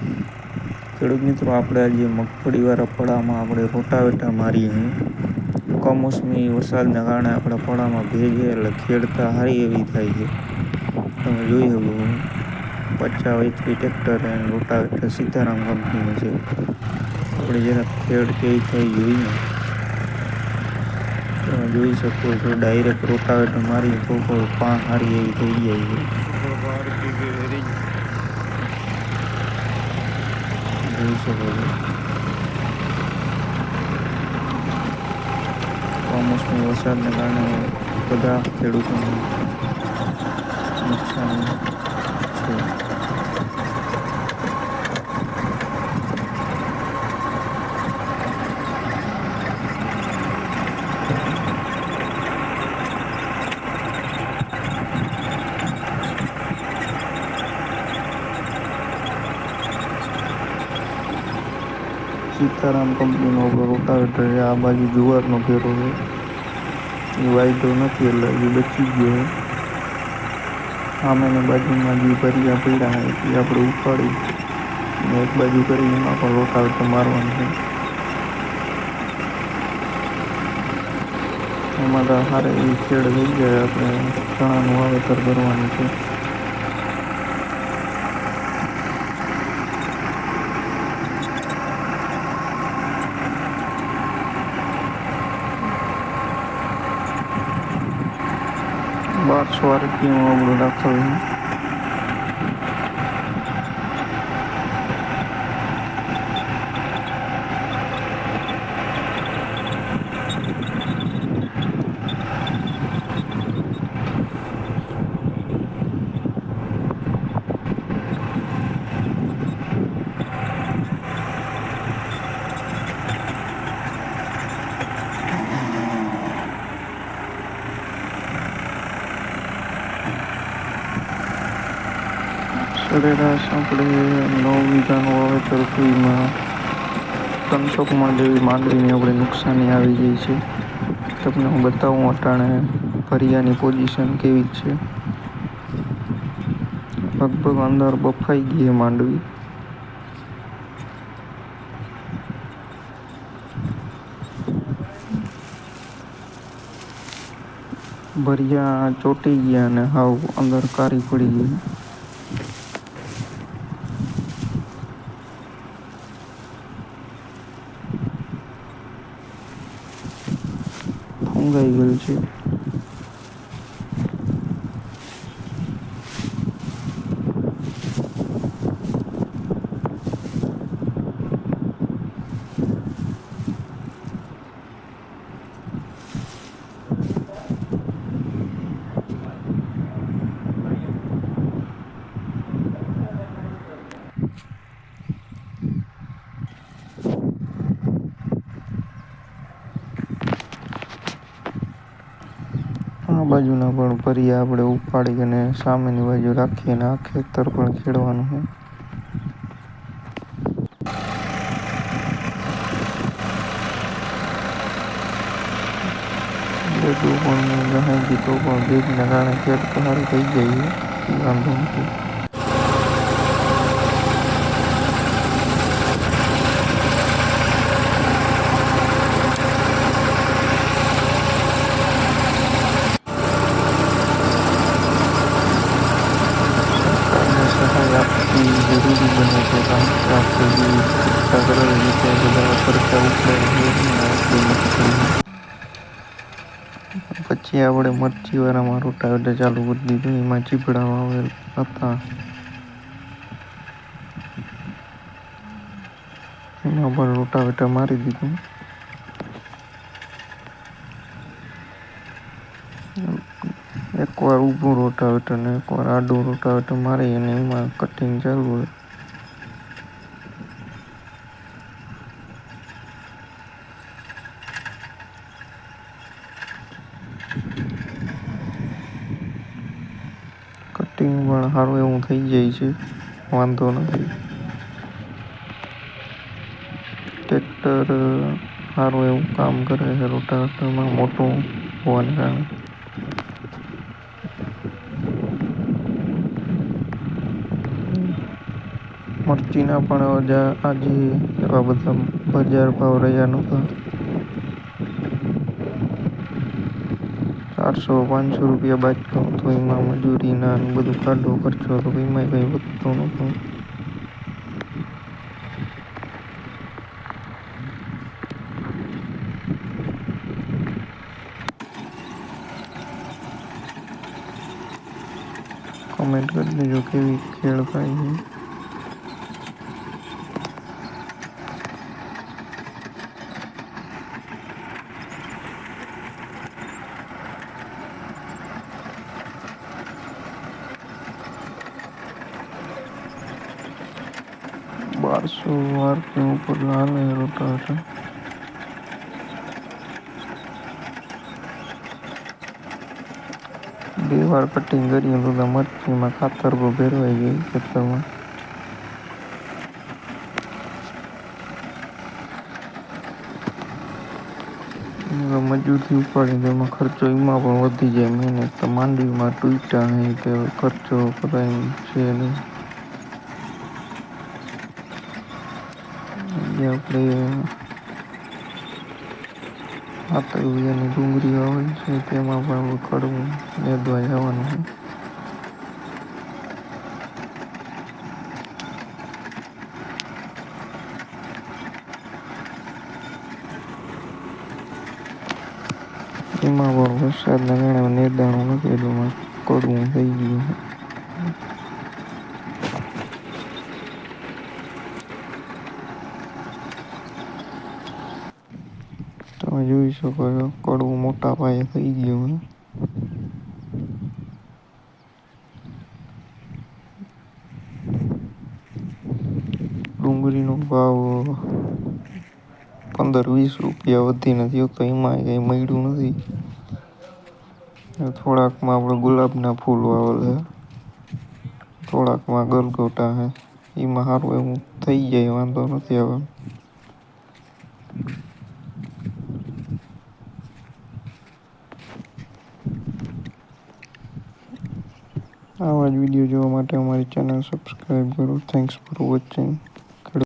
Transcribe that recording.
ખેડૂત મિત્રો, આપણે આજે મગફળીવાળા પડામાં આપણે રોટાવેટા મારીએ. કમોસમી વરસાદના કારણે આપણા પડામાં ભેજે એટલે ખેડતા સારી એવી થાય છે. તમે જોઈ શકો પચા એચપી ટ્રેક્ટર અને રોટાવેટર સીતારામ કંપનીનું છે. આપણે જરા ખેડ કેવી થઈ જોઈએ તમે જોઈ શકો છો ડાયરેક્ટ રોટાવેટર મારી તો પણ પાંખ સારી એવી થઈ જાય છે. જોઈ શકો છો કમોસમી વરસાદને કારણે બધા ખેડૂતોને નુકસાન સીતારામ કંપનીનો રોટાવેટર છે. આ બાજુ જુવારનો ઘેરો છે. એ વાયદો નથી, એટલે હજી બચી ગયો છે. સામેની બાજુમાં જે ભર્યા પડ્યા હોય એ આપણે ઉપાડી એક બાજુ કરી એમાં પણ રોટાવેટર મારવાનું છે. એમાં તો સારા એવી ખેડ થઈ જાય આપણે ચણાનું વાવેતર કરવાનું છે. બારસો આરપીએમ આપણું દાખલ સરેરાશ આપણે નવ વીઘાનું વાવેતર એમાં ત્રણસો કમણ જેવી માંડવીની આપણે નુકસાની આવી ગઈ છે. તમને હું બતાવું અટાણે ભરિયાની પોઝિશન કેવી છે. લગભગ અંદર બફાઈ ગઈ માંડવી. ભરિયા ચોટી ગયા અને હાવ અંદર કારી પડી ગઈ. 应该一个亿。બાજુના પણ ભરિયા આપણે ઉપાડી અને સામેની બાજુ રાખી અને આ ખેતર પણ ખેડવાનું છે. પણ ગહાઈ તો પણ ભેજના કારણે ખેડ તો થઈ જાય વાંધો નથી સરકારને સહાય આપવી જરૂરી બને છે કારણ કે આપણે જે સરળ રીતે બધા ખર્ચા ઉઠાવી આપણી મગફળીના પછી આપણે મરચીવાળામાં રોટાવેટર ચાલુ કરી દીધું. એમાં ચીપડા વાવેલ હતા. એમાં પણ રોટાવેટર મારી દીધું. એકવાર ઊભું રોટાવેટર ને એકવાર આડું રોટાવેટર મારી અને એમાં કટિંગ ચાલુ હોય કટિંગ સારું એવું થઈ જાય છે. વાંધો નથી. ટ્રેક્ટર સારું એવું કામ કરે છે રોટાવેટરમાં, મોટું હોવાને કારણે. મરચીના પણ આજે એવા બધા બજાર ભાવ રહ્યા નહોતા. ચારસો પાંચસો રૂપિયા બાજકો તો એમાં મજૂરીના બધું કાઢો, ખર્ચો તો એમાં કંઈ વધતો નહોતો. કમેન્ટ કરી દેજો કેવી ખેડ થાય के ऊपर लाल नहीं હાલે રોટાવેટર બે વાર કટિંગ કર્યું તો મરચીમાં ખાતર ભેરવાઈ ગઈ ખેતરમાં. મજૂરથી ઉપાડીને એમાં ખર્ચો એમાં પણ વધી જાય મહેનત. તો માંડવીમાં ટૂટા નહીં કે ખર્ચો કરાય છે નહીં. જે આપણે આતર વિયાની ડુંગળી આવે છે, તેમાં પણ કડવું નેદવા જવાનું છે. એમાં પણ વરસાદના કારણે નેદાણું નથી, એટલું કડવું થઈ ગયું. તમે જોઈ શકો છો, કડવું મોટા પાયે થઈ ગયું ડુંગળીનો ભાવ પંદર વીસ રૂપિયા વધી નથી તો એમાં કંઈ મળ્યું નથી. થોડાકમાં આપણે ગુલાબના ફૂલ વાવેલ છે. થોડાકમાં ગલગોટા છે. એમાં સારું એવું થઈ જાય, વાંધો નથી આવે આવા જ વીડિયો જોવા માટે અમારી ચેનલ સબસ્ક્રાઈબ કરો. Thanks for watching